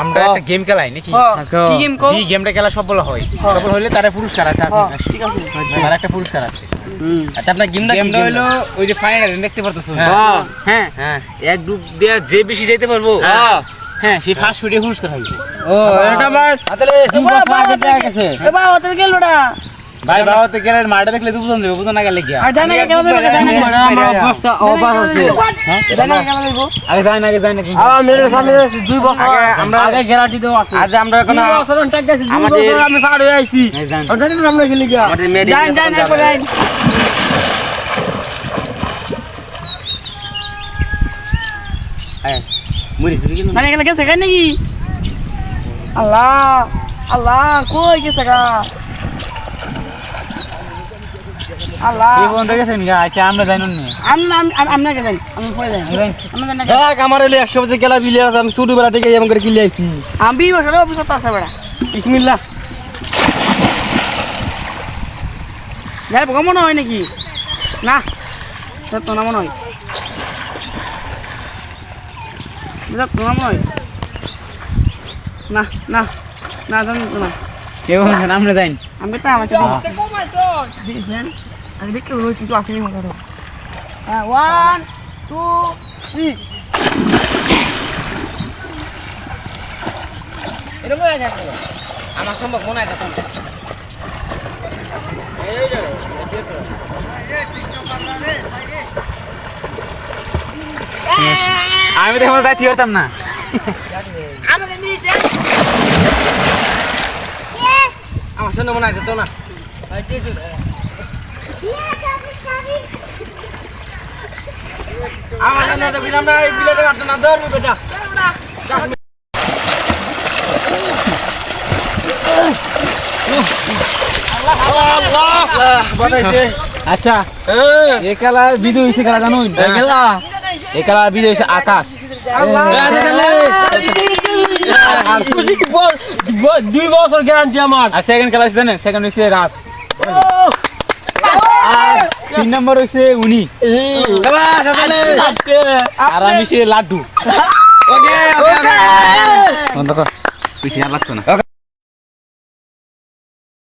আমরা। একটা গেম খেলাই নাকি? হ্যাঁ, কি গেম কো এই গেমটা খেলা সফল হয়। সফল হলে তারে পুরস্কার আছে ঠিক আছে। তার একটা পুরস্কার আছে। আচ্ছা আপনার গেমটা গেমটা হলো ওই যে ফাইনাল দেখতে পারতেছো হ্যাঁ। হ্যাঁ। হ্যাঁ। এক ডুব দেয়া যে বেশি যাইতে পারব হ্যাঁ। সেই ফার্স্ট ভিডিও পুরস্কার হবে ও। এটা আমার দুই বছর আগে দেয়া গেছে। এবার ওদের ভাই বাবা তো গেলে মাঠে দেখলে তো বুঝন যাবে বুঝন না গেলে গিয়া আর জানা কেমন হবে জানা আমার অভ্যাসটা অভ্যাস আছে হ্যাঁ জানা কেমন হবে আগে যাই না আগে যাই না আমার মেয়ের সামনে দুই বছর আগে আমরা- আগে গ্যারান্টি দেওয়া আছে আজ আমরা এখন দুই বছর অন্তর গেছে দুই আমাদের- বছর আমি পার হয়ে আইছি হ্যাঁ, যান। ওটা নিয়ে আমরা খেলি গা আমাদের মেয়েদের যান যান এখন এরপরে আইন। হ্যাঁ মুড়ি ফুড়ি কিনুন মানে এখানে গেছে কেন নাকি আল্লাহ আল্লাহ কই গেছে গা আল্লাহ। এই বন্ধ গেছেন গা আচ্ছা আমরা জানি না আমি আমি আমি আমি যাই। জানি না আমার এলে একশো বছর গেলা বিলে আমি ছোট বেলা থেকে এমন করে কিলে আইছি। আমি বিশ বছরের আছে বেড়া। বিসমিল্লাহ। যাই বোকা মনে হয় নাকি? না তো না মনে হয়? মনে হয়? না না না জানি না। কেউ বলছেন আমরা যাই আমি তো আমার আমি দেখতে রোজ কিন্তু আসেনি মতো হ্যাঁ ওয়ান টু থ্রি এরকম হয়ে যাচ্ছে আমার সম্ভব মনে হয় তখন। আমি দেখো যাইতে পারতাম না। আমাকে নিয়েছে সঙ্গে মনে হয় তো না আমার সঙ্গে তো না এই বিলেটে মারতো না ধরবি বেটা আচ্ছা এই খেলা বিজয় হয়েছে খেলা জানো খেলা বিজয় হয়েছে আকাশ দুই বছর গ্যারান্টি আমার আর সেকেন্ড খেলা হয়েছে জানেন? সেকেন্ড হয়েছে রাত। তিন নম্বর হয়েছে উনি। আর আমি সে লাড্ডু। বন্ধ কর। পিছিয়ে লাগতো না।